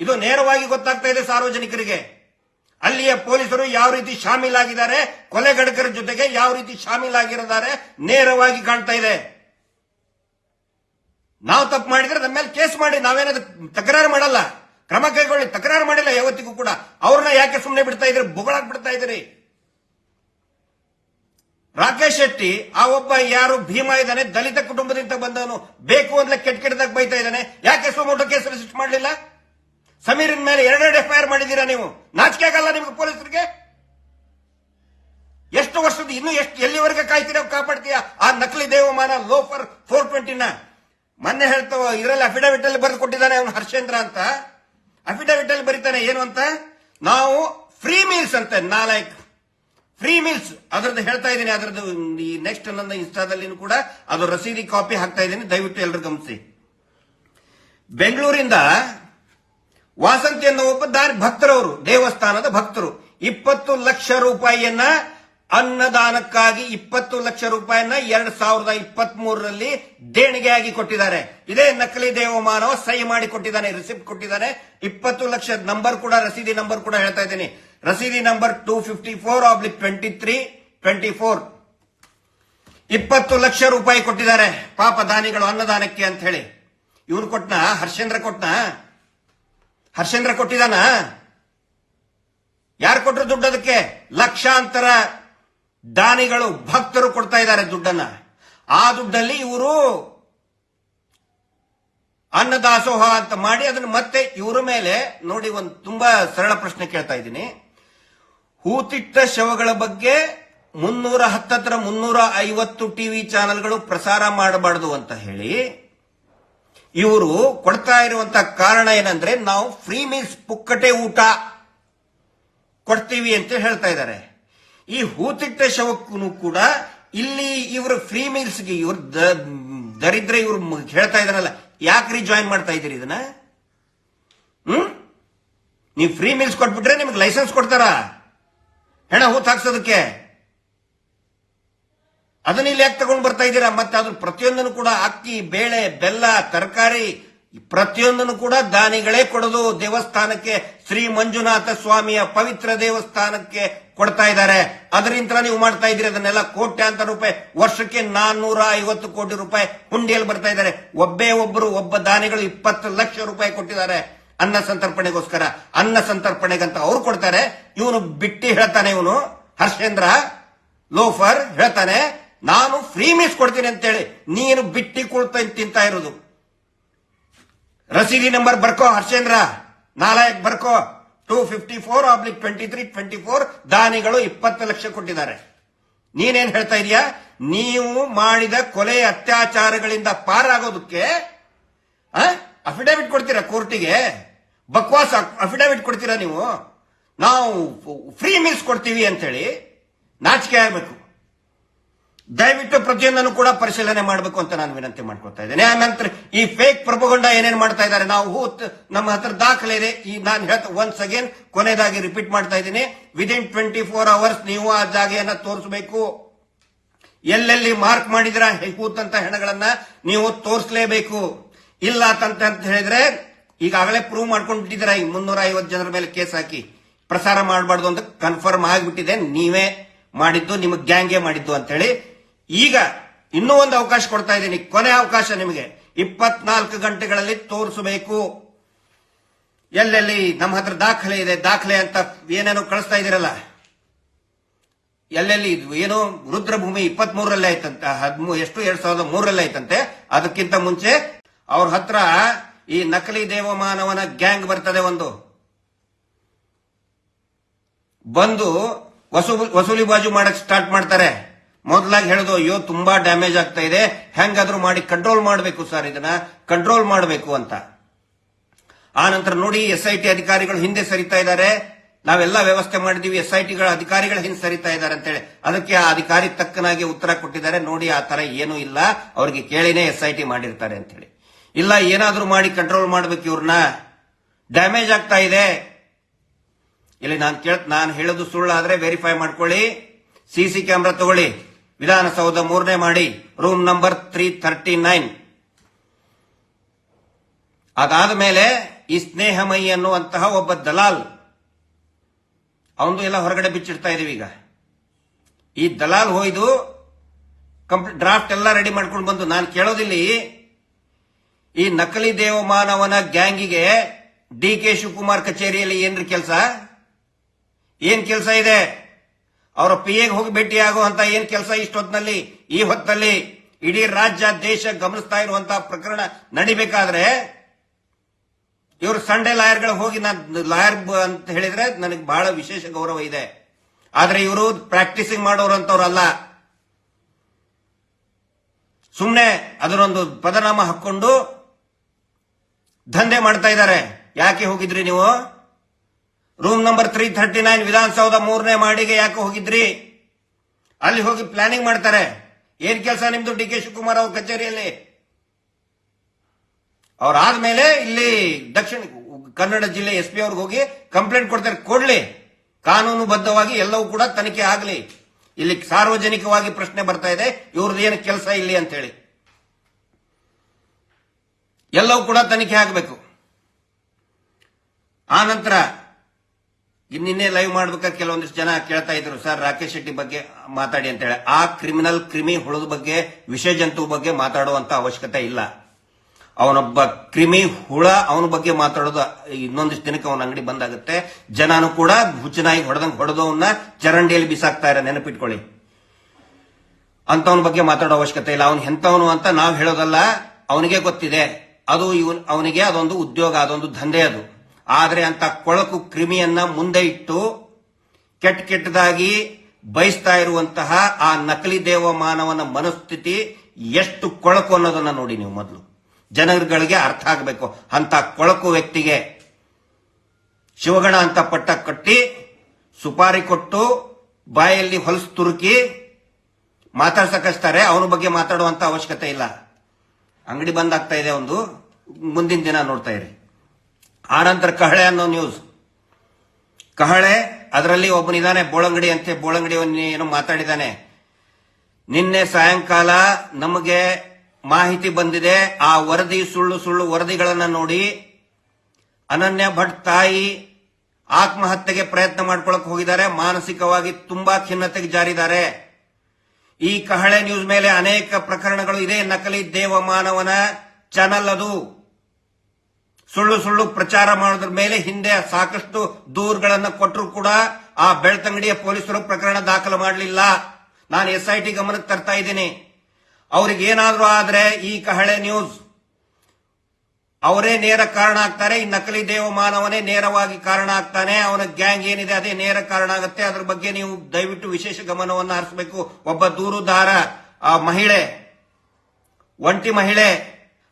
ಇದು ನೇರವಾಗಿ ಗೊತ್ತಾಗ್ತಾ ಇದೆ ಸಾರ್ವಜನಿಕರಿಗೆ. ಅಲ್ಲಿಯ ಪೊಲೀಸರು ಯಾವ ರೀತಿ ಶಾಮೀಲಾಗಿದ್ದಾರೆ ಕೊಲೆಗಡಕರ ಜೊತೆಗೆ ಯಾವ ರೀತಿ ಶಾಮೀಲಾಗಿದ್ದಾರೆ ನೇರವಾಗಿ ಕಾಣ್ತಾ ಇದೆ. ನಾವು ತಪ್ಪು ಮಾಡಿದ್ರೆ ನಮ್ಮ ಮೇಲೆ ಕೇಸ್ ಮಾಡಿ, ನಾವೇನದು ತಕರಾರು ಮಾಡಲ್ಲ. ಕ್ರಮ ಕೈಗೊಳ್ಳಿ, ತಕರಾರು ಮಾಡಿಲ್ಲ ಯಾವತ್ತಿಗೂ ಕೂಡ. ಅವ್ರನ್ನ ಯಾಕೆ ಸುಮ್ಮನೆ ಬಿಡ್ತಾ ಇದ್ರಿ? ಬೊಗಳಾಗ್ ಬಿಡ್ತಾ ಇದ್ರಿ ರಾಕೇಶ್ ಶೆಟ್ಟಿ, ಆ ಒಬ್ಬ ಯಾರು ಭೀಮಾ ಇದ್ದಾನೆ, ದಲಿತ ಕುಟುಂಬದಿಂದ ಬಂದವನು, ಬೇಕು ಅಂದ್ರೆ ಕೆಟ್ಟ ಕೆಟ್ಟದಾಗ ಬೈತಾ ಇದ್ದಾನೆ. ಯಾಕೆ ಸುಮೋಟೋ ಕೇಸ್ ರಿಜಿಸ್ಟರ್ ಮಾಡಲಿಲ್ಲ? ಸಮೀರಿನ ಮೇಲೆ ಎರಡೆರಡು ಎಫ್ಐಆರ್ ಮಾಡಿದ್ದೀರಾ ನೀವು? ನಾಚಿಕೆ ಆಗಲ್ಲ ನಿಮ್ಗೆ ಪೊಲೀಸರಿಗೆ? ಎಷ್ಟು ವರ್ಷದ, ಇನ್ನು ಎಷ್ಟು, ಎಲ್ಲಿವರೆಗೆ ಕಾಯ್ತೀರ ಕಾಪಾಡ್ತೀಯಾ? ಆ ನಕಲಿ ದೇವಮಾನ, ಲೋಫರ್ ಫೋರ್ ಟ್ವೆಂಟಿನ ಮೊನ್ನೆ ಹೇಳ್ತಾವ ಇದರಲ್ಲಿ ಅಫಿಡವಿಟ್ ಅಲ್ಲಿ ಬರೆದು ಕೊಟ್ಟಿದ್ದಾನೆ ಅವನು ಹರ್ಷೇಂದ್ರ ಅಂತ. ಅಫಿಡವಿಟ್ ಅಲ್ಲಿ ಬರೀತಾನೆ ಏನು ಅಂತ? ನಾವು ಫ್ರೀ ಮೀಲ್ಸ್ ಅಂತ, ನಾಲ್ಕು. ಫ್ರೀ ಮೀಲ್ಸ್ ಅದರದ್ದು ಹೇಳ್ತಾ ಇದ್ದೀನಿ, ಅದರದ್ದು ಈ ನೆಕ್ಸ್ಟ್ ನನ್ನ ಇನ್ಸ್ಟಾದಲ್ಲಿ ಕೂಡ ಅದು ರಸೀದಿ ಕಾಪಿ ಹಾಕ್ತಾ ಇದ್ದೀನಿ, ದಯವಿಟ್ಟು ಎಲ್ಲರೂ ಗಮನಿಸಿ. ಬೆಂಗಳೂರಿಂದ ವಾಸಂತಿ ಅನ್ನೋ ಒಬ್ಬ ದಾರಿ ಭಕ್ತರವರು, ದೇವಸ್ಥಾನದ ಭಕ್ತರು. ಇಪ್ಪತ್ತು ಲಕ್ಷ ರೂಪಾಯಿಯನ್ನ ಅನ್ನದಾನಕ್ಕಾಗಿ ಇಪ್ಪತ್ತು ಲಕ್ಷ ರೂಪಾಯಿಯನ್ನ ಎರಡ್ ಸಾವಿರದ ಇಪ್ಪತ್ತ್ ಮೂರರಲ್ಲಿ ದೇಣಿಗೆಯಾಗಿ ಕೊಟ್ಟಿದ್ದಾರೆ. ಇದೇ ನಕಲಿ ದೇವಮಾನವ ಸಹಿ ಮಾಡಿ ಕೊಟ್ಟಿದ್ದಾನೆ ರಿಸಿಪ್ಟ್ ಕೊಟ್ಟಿದ್ದಾನೆ. ಇಪ್ಪತ್ತು ಲಕ್ಷ ನಂಬರ್ ಕೂಡ, ರಸೀದಿ ನಂಬರ್ ಕೂಡ ಹೇಳ್ತಾ ಇದ್ದೀನಿ. ರಸೀದಿ number two fifty four oblique twenty three twenty four ಇಪ್ಪತ್ತು ಲಕ್ಷ ರೂಪಾಯಿ ಕೊಟ್ಟಿದ್ದಾರೆ ಪಾಪ ದಾನಿಗಳು ಅನ್ನದಾನಕ್ಕೆ ಅಂತ ಹೇಳಿ. ಇವ್ರು ಕೊಟ್ನ? ಹರ್ಷೇಂದ್ರ ಕೊಟ್ನ? ಹರ್ಷೇಂದ್ರ ಕೊಟ್ಟಿದಾನ ಯಾರು ಕೊಟ್ಟರು ದುಡ್ಡು ಅದಕ್ಕೆ? ಲಕ್ಷಾಂತರ ದಾನಿಗಳು, ಭಕ್ತರು ಕೊಡ್ತಾ ಇದ್ದಾರೆ ದುಡ್ಡನ್ನ. ಆ ದುಡ್ಡಲ್ಲಿ ಇವರು ಅನ್ನದಾಸೋಹ ಅಂತ ಮಾಡಿ ಅದನ್ನ ಮತ್ತೆ ಇವರ ಮೇಲೆ, ನೋಡಿ ಒಂದು ತುಂಬಾ ಸರಳ ಪ್ರಶ್ನೆ ಕೇಳ್ತಾ ಇದ್ದೀನಿ. ಹೂತಿಟ್ಟ ಶವಗಳ ಬಗ್ಗೆ ಮುನ್ನೂರ ಹತ್ತತ್ರ ಮುನ್ನೂರ ಐವತ್ತು ಟಿವಿ ಚಾನೆಲ್ಗಳು ಪ್ರಸಾರ ಮಾಡಬಾರದು ಅಂತ ಹೇಳಿ ಇವರು ಕೊಡ್ತಾ ಇರುವಂತ ಕಾರಣ ಏನಂದ್ರೆ ನಾವು ಫ್ರೀ ಮೀಲ್ಸ್ ಪುಕ್ಕಟೆ ಊಟ ಕೊಡ್ತೀವಿ ಅಂತ ಹೇಳ್ತಾ ಇದ್ದಾರೆ. ಈ ಹೂತಿಟ್ಟ ಶವಕ್ಕೂ ಕೂಡ ಇಲ್ಲಿ ಇವರು ಫ್ರೀ ಮೀಲ್ಸ್ಗೆ ಇವರು ದರಿದ್ರ ಇವರು ಹೇಳ್ತಾ ಇದಾರಲ್ಲ ಯಾಕ್ರಿ ಜಾಯಿನ್ ಮಾಡ್ತಾ ಇದ್ದೀರಿ ಇದನ್ನ? ಹ್ಮ್? ನೀವು ಫ್ರೀ ಮೀಲ್ಸ್ ಕೊಟ್ಬಿಟ್ರೆ ನಿಮ್ಗೆ ಲೈಸೆನ್ಸ್ ಕೊಡ್ತಾರ? ಹೆಣ ಹೂತ್ ಹಾಕ್ಸೋದಕ್ಕೆ? ಅದನ್ನ ಇಲ್ಲಿ ಯಾಕೆ ತಗೊಂಡ್ ಬರ್ತಾ ಇದ್ದೀರಾ? ಮತ್ತೆ ಅದ್ರ ಪ್ರತಿಯೊಂದನ್ನು ಕೂಡ ಅಕ್ಕಿ, ಬೇಳೆ, ಬೆಲ್ಲ, ತರಕಾರಿ ಪ್ರತಿಯೊಂದನ್ನು ಕೂಡ ದಾನಿಗಳೇ ಕೊಡೋದು. ದೇವಸ್ಥಾನಕ್ಕೆ ಶ್ರೀ ಮಂಜುನಾಥ ಸ್ವಾಮಿಯ ಪವಿತ್ರ ದೇವಸ್ಥಾನಕ್ಕೆ ಕೊಡ್ತಾ ಇದ್ದಾರೆ. ಅದರಿಂದ ನೀವು ಮಾಡ್ತಾ ಇದ್ದೀರಿ. ಅದನ್ನೆಲ್ಲ ಕೋಟ್ಯಾಂತರ ರೂಪಾಯಿ, ವರ್ಷಕ್ಕೆ ನಾನ್ನೂರ ಐವತ್ತು ಕೋಟಿ ರೂಪಾಯಿ ಹುಂಡಿಯಲ್ಲಿ ಬರ್ತಾ ಇದ್ದಾರೆ. ಒಬ್ಬೇ ಒಬ್ಬರು ಒಬ್ಬ ದಾನಿಗಳು ಇಪ್ಪತ್ತು ಲಕ್ಷ ರೂಪಾಯಿ ಕೊಟ್ಟಿದ್ದಾರೆ. ಅನ್ನ ಸಂತರ್ಪಣೆಗೋಸ್ಕರ. ಅನ್ನ ಸಂತರ್ಪಣೆಗಂತ ಅವ್ರು ಕೊಡ್ತಾರೆ. ಇವನು ಬಿಟ್ಟಿ ಹೇಳ್ತಾನೆ ಇವನು. ಹರ್ಷೇಂದ್ರ ಲೋಫರ್ ಹೇಳ್ತಾನೆ. ನಾನು ಫ್ರೀ ಮೀಸ್ ಕೊಡ್ತೀನಿ ಅಂತೇಳಿ ನೀನು ಬಿಟ್ಟಿ ಕುಳ್ತ ತಿಂತಾ ಇರೋದು. ರಸೀದಿ ನಂಬರ್ ಬರ್ಕೋ ಹರ್ಷೇಂದ್ರ ನಾಲ್ಕು ಬರ್ಕೋ two fifty four oblique twenty three twenty four ದಾನಿಗಳು ಇಪ್ಪತ್ತು ಲಕ್ಷ ಕೊಟ್ಟಿದ್ದಾರೆ. ನೀನೇನ್ ಹೇಳ್ತಾ ಇದೀಯಾ? ನೀವು ಮಾಡಿದ ಕೊಲೆ ಅತ್ಯಾಚಾರಗಳಿಂದ ಪಾರಾಗೋದಕ್ಕೆ ಅಫಿಡವಿಟ್ ಕೊಡ್ತೀರಾ ಕೋರ್ಟಿಗೆ? ಬಕ್ವಾಸ್ ಅಫಿಡವಿಟ್ ಕೊಡ್ತೀರಾ ನೀವು? ನಾವು ಫ್ರೀ ಮೀಲ್ಸ್ ಕೊಡ್ತೀವಿ ಅಂತೇಳಿ ನಾಚಿಕೆ ಆಗ್ಬೇಕು. ದಯವಿಟ್ಟು ಪ್ರತಿಯೊಂದನ್ನು ಕೂಡ ಪರಿಶೀಲನೆ ಮಾಡಬೇಕು ಅಂತ ನಾನು ವಿನಂತಿ ಮಾಡ್ಕೊತಾ ಇದ್ದೇನೆ. ಆನಂತರ ಈ ಫೇಕ್ ಪ್ರಭುಗೊಂಡ ಏನೇನ್ ಮಾಡ್ತಾ ಇದ್ದಾರೆ, ನಾವು ಹೂತ್ ನಮ್ಮ ಹತ್ರ ದಾಖಲೆ ಇದೆ. ಈ ನಾನು ಹೇಳ್ತಾ ಒನ್ಸ್ ಅಗೇನ್ ಕೊನೆಯದಾಗಿ ರಿಪೀಟ್ ಮಾಡ್ತಾ ಇದ್ದೀನಿ. ವಿದಿನ್ ಟ್ವೆಂಟಿ ಫೋರ್ ಅವರ್ಸ್ ನೀವು ಆ ಜಾಗೆಯನ್ನ ತೋರಿಸಬೇಕು. ಎಲ್ಲೆಲ್ಲಿ ಮಾರ್ಕ್ ಮಾಡಿದ್ರ ಅಂತ ಹೆಣಗಳನ್ನ ನೀವು ತೋರಿಸಲೇಬೇಕು. ಇಲ್ಲ ಅಂತ ಹೇಳಿದ್ರೆ, ಈಗಾಗಲೇ ಪ್ರೂವ್ ಮಾಡ್ಕೊಂಡು ಬಿಟ್ಟಿದ್ದೀರಾ ಈ ಮುನ್ನೂರ ಐವತ್ತು ಜನರ ಮೇಲೆ ಕೇಸ್ ಹಾಕಿ. ಪ್ರಸಾರ ಮಾಡಬಾರ್ದು ಅಂತ ಕನ್ಫರ್ಮ್ ಆಗಿಬಿಟ್ಟಿದೆ. ನೀವೇ ಮಾಡಿದ್ದು, ನಿಮ್ಮ ಗ್ಯಾಂಗೇ ಮಾಡಿದ್ದು ಅಂತ ಹೇಳಿ ಈಗ ಇನ್ನೂ ಒಂದು ಅವಕಾಶ ಕೊಡ್ತಾ ಇದ್ದೀನಿ. ಕೊನೆ ಅವಕಾಶ ನಿಮಗೆ. ಇಪ್ಪತ್ನಾಲ್ಕು ಗಂಟೆಗಳಲ್ಲಿ ತೋರಿಸಬೇಕು. ಎಲ್ಲೆಲ್ಲಿ? ನಮ್ಮ ಹತ್ರ ದಾಖಲೆ ಇದೆ. ದಾಖಲೆ ಅಂತ ಏನೇನೋ ಕಳಿಸ್ತಾ ಇದ್ದೀರಲ್ಲ. ಎಲ್ಲೆಲ್ಲಿ? ಏನೋ? ರುದ್ರಭೂಮಿ ಇಪ್ಪತ್ತ್ ಮೂರಲ್ಲೇ ಆಯ್ತಂತೆ. ಹದ್ಮೂ, ಎಷ್ಟು? ಎರಡ್ ಸಾವಿರದ ಮೂರಲ್ಲೇ ಆಯ್ತಂತೆ. ಅದಕ್ಕಿಂತ ಮುಂಚೆ ಅವ್ರ ಹತ್ರ ಈ ನಕಲಿ ದೇವಮಾನವನ ಗ್ಯಾಂಗ್ ಬರ್ತದೆ ಒಂದು. ಬಂದು ವಸೂಲಿ ಬಾಜು ಮಾಡಕ್ ಸ್ಟಾರ್ಟ್ ಮಾಡ್ತಾರೆ. ಮೊದಲಾಗಿ ಹೇಳೋದು, ಅಯ್ಯೋ, ತುಂಬಾ ಡ್ಯಾಮೇಜ್ ಆಗ್ತಾ ಇದೆ. ಹೆಂಗಾದ್ರೂ ಮಾಡಿ ಕಂಟ್ರೋಲ್ ಮಾಡಬೇಕು ಸರ್ ಇದನ್ನ. ಕಂಟ್ರೋಲ್ ಮಾಡಬೇಕು ಅಂತ. ಆ ನಂತರ ನೋಡಿ ಎಸ್ ಐ ಟಿ ಅಧಿಕಾರಿಗಳು ಹಿಂದೆ ಸರಿತಾ ಇದ್ದಾರೆ. ನಾವೆಲ್ಲ ವ್ಯವಸ್ಥೆ ಮಾಡಿದೀವಿ. ಎಸ್ ಐ ಟಿಗಳ ಅಧಿಕಾರಿಗಳು ಹಿಂದೆ ಸರಿತಾ ಇದ್ದಾರೆ ಅಂತೇಳಿ. ಅದಕ್ಕೆ ಆ ಅಧಿಕಾರಿ ತಕ್ಕನಾಗಿ ಉತ್ತರ ಕೊಟ್ಟಿದ್ದಾರೆ. ನೋಡಿ, ಆ ತರ ಏನೂ ಇಲ್ಲ. ಅವರಿಗೆ ಕೇಳಿನೇ ಎಸ್ ಐ ಟಿ ಮಾಡಿರ್ತಾರೆ ಅಂತೇಳಿ. ಇಲ್ಲ, ಏನಾದ್ರೂ ಮಾಡಿ ಕಂಟ್ರೋಲ್ ಮಾಡ್ಬೇಕು ಇವ್ರನ್ನ. ಡ್ಯಾಮೇಜ್ ಆಗ್ತಾ ಇದೆ. ಇಲ್ಲಿ ನಾನು ಕೇಳ ನಾನು ಹೇಳೋದು ಸುಳ್ಳಾದ್ರೆ ವೆರಿಫೈ ಮಾಡ್ಕೊಳ್ಳಿ. ಸಿ ಸಿ ಕ್ಯಾಮ್ರಾ ತಗೊಳ್ಳಿ. ವಿಧಾನಸೌಧ ಮೂರನೇ ಮಾಡಿ room number three thirty nine ಅದಾದ ಮೇಲೆ ಈ ಸ್ನೇಹಮಯಿ ಅನ್ನುವಂತಹ ಒಬ್ಬ ದಲಾಲ್ ಅವನು ಎಲ್ಲ ಹೊರಗಡೆ ಬಿಚ್ಚಿಡ್ತಾ ಇದೀವಿ ಈಗ. ಈ ದಲಾಲ್ ಹೋಯ್ದು ಕಂಪ್ಲೀಟ್ ಡ್ರಾಫ್ಟ್ ಎಲ್ಲ ರೆಡಿ ಮಾಡ್ಕೊಂಡು ಬಂದು, ನಾನು ಕೇಳೋದಿಲ್ಲಿ, ಈ ನಕಲಿ ದೇವಮಾನವನ ಗ್ಯಾಂಗಿಗೆ ಡಿ ಕೆ ಶಿವಕುಮಾರ್ ಕಚೇರಿಯಲ್ಲಿ ಏನ್ರಿ ಕೆಲಸ? ಏನ್ ಕೆಲಸ ಇದೆ? ಅವರ ಪಿ ಎಗೆ ಹೋಗಿ ಭೇಟಿ ಆಗುವಂತ ಏನ್ ಕೆಲಸ ಇಷ್ಟೊತ್ತಿನಲ್ಲಿ? ಈ ಹೊತ್ತಲ್ಲಿ ಇಡೀ ರಾಜ್ಯ, ದೇಶ ಗಮನಿಸ್ತಾ ಇರುವಂತಹ ಪ್ರಕರಣ ನಡಿಬೇಕಾದ್ರೆ ಇವರು ಸಂಡೇ ಲಾಯರ್ಗಳು ಹೋಗಿ ನಾನು ಲಾಯರ್ ಅಂತ ಹೇಳಿದ್ರೆ ನನಗೆ ಬಹಳ ವಿಶೇಷ ಗೌರವ ಇದೆ. ಆದ್ರೆ ಇವರು ಪ್ರಾಕ್ಟೀಸಿಂಗ್ ಅಂತವ್ರಲ್ಲ ಸುಮ್ಮನೆ ಅದರೊಂದು ಪದನಾಮ ಹಾಕೊಂಡು ದಂಧೆ ಮಾಡ್ತಾ ಇದ್ದಾರೆ. ಯಾಕೆ ಹೋಗಿದ್ರಿ ನೀವು? Room number three thirty nine Vidhana Soudha ಮೂರನೇ ಮಾಡಿಗೆ ಯಾಕೆ ಹೋಗಿದ್ರಿ? ಅಲ್ಲಿ ಹೋಗಿ ಪ್ಲಾನಿಂಗ್ ಮಾಡ್ತಾರೆ. ಏನ್ ಕೆಲಸ ನಿಮ್ದು ಡಿ ಕೆ ಶಿವಕುಮಾರ್ ಅವ್ರ ಕಚೇರಿಯಲ್ಲಿ? ಅವ್ರಾದ್ಮೇಲೆ ಇಲ್ಲಿ ದಕ್ಷಿಣ ಕನ್ನಡ ಜಿಲ್ಲೆ ಎಸ್ ಪಿ ಅವ್ರಿಗೆ ಹೋಗಿ ಕಂಪ್ಲೇಂಟ್ ಕೊಡ್ತಾರೆ. ಕೊಡ್ಲಿ. ಕಾನೂನುಬದ್ಧವಾಗಿ ಎಲ್ಲವೂ ಕೂಡ ತನಿಖೆ ಆಗಲಿ. ಇಲ್ಲಿ ಸಾರ್ವಜನಿಕವಾಗಿ ಪ್ರಶ್ನೆ ಬರ್ತಾ ಇದೆ. ಇವ್ರದ್ದು ಏನು ಕೆಲಸ ಇಲ್ಲಿ ಅಂತ ಹೇಳಿ ಎಲ್ಲವೂ ಕೂಡ ತನಿಖೆ ಆಗಬೇಕು. ಆ ನಂತರ ನಿನ್ನೆ ಲೈವ್ ಮಾಡ್ಬೇಕಾದ್ರೆ ಕೆಲವೊಂದಿಷ್ಟು ಜನ ಕೇಳ್ತಾ ಇದ್ರು, ಸರ್, ರಾಕೇಶ್ ಶೆಟ್ಟಿ ಬಗ್ಗೆ ಮಾತಾಡಿ ಅಂತ ಹೇಳಿ. ಆ ಕ್ರಿಮಿನಲ್ ಕ್ರಿಮಿ ಹುಳದ ಬಗ್ಗೆ, ವಿಷ ಜಂತು ಬಗ್ಗೆ ಮಾತಾಡುವಂತ ಅವಶ್ಯಕತೆ ಇಲ್ಲ. ಅವನೊಬ್ಬ ಕ್ರಿಮಿ ಹುಳ ಅವನ ಬಗ್ಗೆ ಮಾತಾಡೋದು ಇನ್ನೊಂದಿಷ್ಟು ದಿನಕ್ಕೆ ಅವನ ಅಂಗಡಿ ಬಂದಾಗುತ್ತೆ. ಜನನು ಕೂಡ ಹುಚ್ಚನಾಗಿ ಹೊಡೆದಂಗೆ ಹೊಡೆದವನ್ನ ಚರಂಡಿಯಲ್ಲಿ ಬಿಸಾಕ್ತಾ ಇರೋ ನೆನಪಿಟ್ಕೊಳ್ಳಿ. ಅಂತವನ ಬಗ್ಗೆ ಮಾತಾಡೋ ಅವಶ್ಯಕತೆ ಇಲ್ಲ. ಅವನು ಎಂತವನು ಅಂತ ನಾವು ಹೇಳೋದಲ್ಲ, ಅವನಿಗೆ ಗೊತ್ತಿದೆ. ಅದು ಇವನ್, ಅವನಿಗೆ ಅದೊಂದು ಉದ್ಯೋಗ, ಅದೊಂದು ದಂಧೆ ಅದು. ಆದ್ರೆ ಅಂತ ಕೊಳಕು ಕ್ರಿಮಿಯನ್ನ ಮುಂದೆ ಇಟ್ಟು ಕೆಟ್ಟ ಕೆಟ್ಟದಾಗಿ ಬಯಸ್ತಾ ಇರುವಂತಹ ಆ ನಕಲಿ ದೇವ ಮಾನವನ ಮನಸ್ಥಿತಿ ಎಷ್ಟು ಕೊಳಕು ಅನ್ನೋದನ್ನ ನೋಡಿ ನೀವು ಮೊದಲು. ಜನಗಳಿಗೆ ಅರ್ಥ ಆಗಬೇಕು. ಅಂತ ಕೊಳಕು ವ್ಯಕ್ತಿಗೆ ಶಿವಗಣ ಅಂತ ಪಟ್ಟ ಕಟ್ಟಿ ಸುಪಾರಿ ಕೊಟ್ಟು ಬಾಯಲ್ಲಿ ಹೊಲಸು ತುರುಕಿ ಮಾತಾಡ್ಸಕಷ್ಟಾರೆ ಅವನ ಬಗ್ಗೆ ಮಾತಾಡುವಂತ ಅವಶ್ಯಕತೆ ಇಲ್ಲ. ಅಂಗಡಿ ಬಂದ್ ಆಗ್ತಾ ಇದೆ ಒಂದು. ಮುಂದಿನ ದಿನ ನೋಡ್ತಾ ಇರಿ. ಆನಂತರ ಕಹಳೆ ಅನ್ನೋ ನ್ಯೂಸ್ ಕಹಳೆ, ಅದರಲ್ಲಿ ಒಬ್ಬನಿದ್ದಾನೆ ಬೋಳಂಗಡಿ ಅಂತೆ, ಬೋಳಂಗಡಿ ಏನು ಮಾತಾಡಿದಾನೆ. ನಿನ್ನೆ ಸಾಯಂಕಾಲ ನಮಗೆ ಮಾಹಿತಿ ಬಂದಿದೆ, ಆ ವರದಿ, ಸುಳ್ಳು ಸುಳ್ಳು ವರದಿಗಳನ್ನು ನೋಡಿ ಅನನ್ಯ ಭಟ್ ತಾಯಿ ಆತ್ಮಹತ್ಯೆಗೆ ಪ್ರಯತ್ನ ಮಾಡ್ಕೊಳಕ್ ಹೋಗಿದ್ದಾರೆ, ಮಾನಸಿಕವಾಗಿ ತುಂಬಾ ಖಿನ್ನತೆಗೆ ಜಾರಿದ್ದಾರೆ. ಈ ಕಹಳೆ ನ್ಯೂಸ್ ಮೇಲೆ ಅನೇಕ ಪ್ರಕರಣಗಳು ಇದೆ, ನಕಲಿ ದೇವ ಮಾನವನ ಚಾನಲ್ ಅದು. ಸುಳ್ಳು ಸುಳ್ಳು ಪ್ರಚಾರ ಮಾಡೋದ್ರ ಮೇಲೆ ಹಿಂದೆ ಸಾಕಷ್ಟು ದೂರುಗಳನ್ನು ಕೊಟ್ಟರು ಕೂಡ ಆ ಬೆಳ್ತಂಗಡಿಯ ಪೊಲೀಸರು ಪ್ರಕರಣ ದಾಖಲು ಮಾಡಲಿಲ್ಲ. ನಾನು ಎಸ್ ಐ ಟಿ ಗಮನಕ್ಕೆ ತರ್ತಾ ಇದ್ದೀನಿ. ಅವ್ರಿಗೆ ಏನಾದ್ರೂ ಆದ್ರೆ ಈ ಕಹಳೆ ನ್ಯೂಸ್ ಅವರೇ ನೇರ ಕಾರಣ ಆಗ್ತಾರೆ. ಈ ನಕಲಿ ದೇವಮಾನವನೇ ನೇರವಾಗಿ ಕಾರಣ ಆಗ್ತಾನೆ. ಅವನ ಗ್ಯಾಂಗ್ ಏನಿದೆ ಅದೇ ನೇರ ಕಾರಣ ಆಗುತ್ತೆ. ಅದ್ರ ಬಗ್ಗೆ ನೀವು ದಯವಿಟ್ಟು ವಿಶೇಷ ಗಮನವನ್ನು ಹರಿಸಬೇಕು. ಒಬ್ಬ ದೂರುದಾರ, ಆ ಮಹಿಳೆ, ಒಂಟಿ ಮಹಿಳೆ,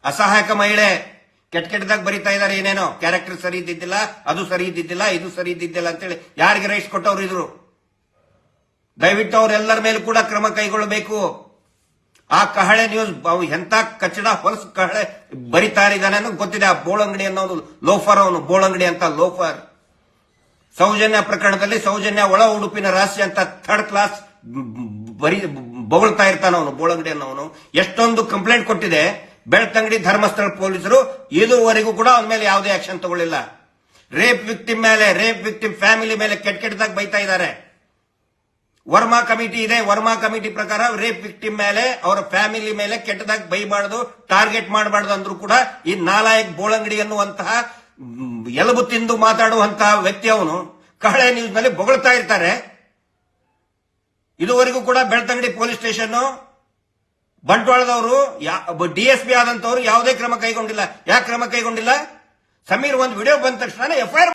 ಅಸಹಾಯಕ ಮಹಿಳೆ ಕೆಟ್ಟ ಕೆಟ್ಟದಾಗ ಬರಿತಾ ಇದಾರೆ ಏನೇನೋ ಕ್ಯಾರೆಕ್ಟರ್ ಸರಿ ಇದ್ದಿದ್ದಿಲ್ಲ ಅದು ಸರಿ ಇದ್ದಿದ್ದಿಲ್ಲ ಇದು ಸರಿ ಇದ್ದಿದ್ದಿಲ್ಲ ಅಂತೇಳಿ ಯಾರಿಗೆ ರೈಟ್ಸ್ ಕೊಟ್ಟವ್ರು ಇದ್ರು ದಯವಿಟ್ಟು ಅವರೆಲ್ಲರ ಮೇಲೆ ಕೂಡ ಕ್ರಮ ಕೈಗೊಳ್ಳಬೇಕು ಆ ಕಹಳೆ ನ್ಯೂಸ್ ಎಂತ ಕಚ್ಚಡ ಹೊಲಸು ಕಹಳೆ ಬರಿತಾ ಇದ್ದಾನೆ ಅನ್ನೋ ಗೊತ್ತಿದೆ ಆ ಬೋಳಂಗಡಿ ಅನ್ನೋದು ಲೋಫರ್ ಅವನು ಬೋಳಂಗಡಿ ಅಂತ ಲೋಫರ್ ಸೌಜನ್ಯ ಪ್ರಕರಣದಲ್ಲಿ ಸೌಜನ್ಯ ಒಳ ಉಡುಪಿನ ರಾಶಿ ಅಂತ ಥರ್ಡ್ ಕ್ಲಾಸ್ ಬರಿ ಬೊಗಳ್ತಾ ಇರ್ತಾನ ಅವನು ಬೋಳಂಗಡಿ ಅನ್ನೋನು ಎಷ್ಟೊಂದು ಕಂಪ್ಲೇಂಟ್ ಕೊಟ್ಟಿದೆ ಬೆಳ್ತಂಗಡಿ ಧರ್ಮಸ್ಥಳ ಪೊಲೀಸರು ಇದುವರೆಗೂ ಕೂಡ ಅವನ ಮೇಲೆ ಯಾವುದೇ ಆಕ್ಷನ್ ತಗೊಳ್ಳಿಲ್ಲ. ರೇಪ್ ವಿಕ್ಟಿಮ್ ಮೇಲೆ ರೇಪ್ ವಿಕ್ಟಿಮ್ ಫ್ಯಾಮಿಲಿ ಮೇಲೆ ಕೆಟ್ಟ ಕೆಟ್ಟದಾಗ ಬೈತಾ ಇದ್ದಾರೆ ವರ್ಮಾ ಕಮಿಟಿ ಇದೆ, ವರ್ಮಾ ಕಮಿಟಿ ಪ್ರಕಾರ ರೇಪ್ ವಿಕ್ಟಿಮ್ ಮೇಲೆ, ಅವರ ಫ್ಯಾಮಿಲಿ ಮೇಲೆ ಕೆಟ್ಟದಾಗಿ ಬೈಬಾರ್ದು ಟಾರ್ಗೆಟ್ ಮಾಡಬಾರ್ದು ಅಂದ್ರೂ ಕೂಡ ಈ ನಾಲಾಯಕ್ ಬೋಳಂಗಡಿ ಅನ್ನುವಂತಹ ಎಲುಬು ತಿಂದು ಮಾತಾಡುವಂತಹ ವ್ಯಕ್ತಿ ಅವನು ಕಹಳೆ ನ್ಯೂಸ್ನಲ್ಲಿ ಬೊಗಳ್ತಾ ಇರ್ತಾರೆ. ಇದುವರೆಗೂ ಕೂಡ ಬೆಳ್ತಂಗಡಿ ಪೊಲೀಸ್ ಸ್ಟೇಷನ್ ಬಂಟ್ವಾಳದವರು ಡಿಎಸ್ಪಿ ಆದಂತವರು ಯಾವುದೇ ಕ್ರಮ ಕೈಗೊಂಡಿಲ್ಲ. ಯಾಕೆ ಕ್ರಮ ಕೈಗೊಂಡಿಲ್ಲ? ಸಮೀರ್ ಒಂದು ವಿಡಿಯೋ ಬಂದ ತಕ್ಷಣ ಎಫ್ಐಆರ್